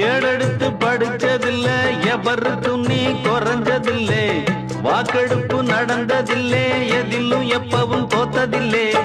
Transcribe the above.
ஏடெடுத்து படிச்சதில்ல எவருக்கும் நீ குறைஞ்சதில்லை. வாக்கெடுப்பு நடந்ததில்லை எதிலும் எப்பவும் தோத்ததில்லை.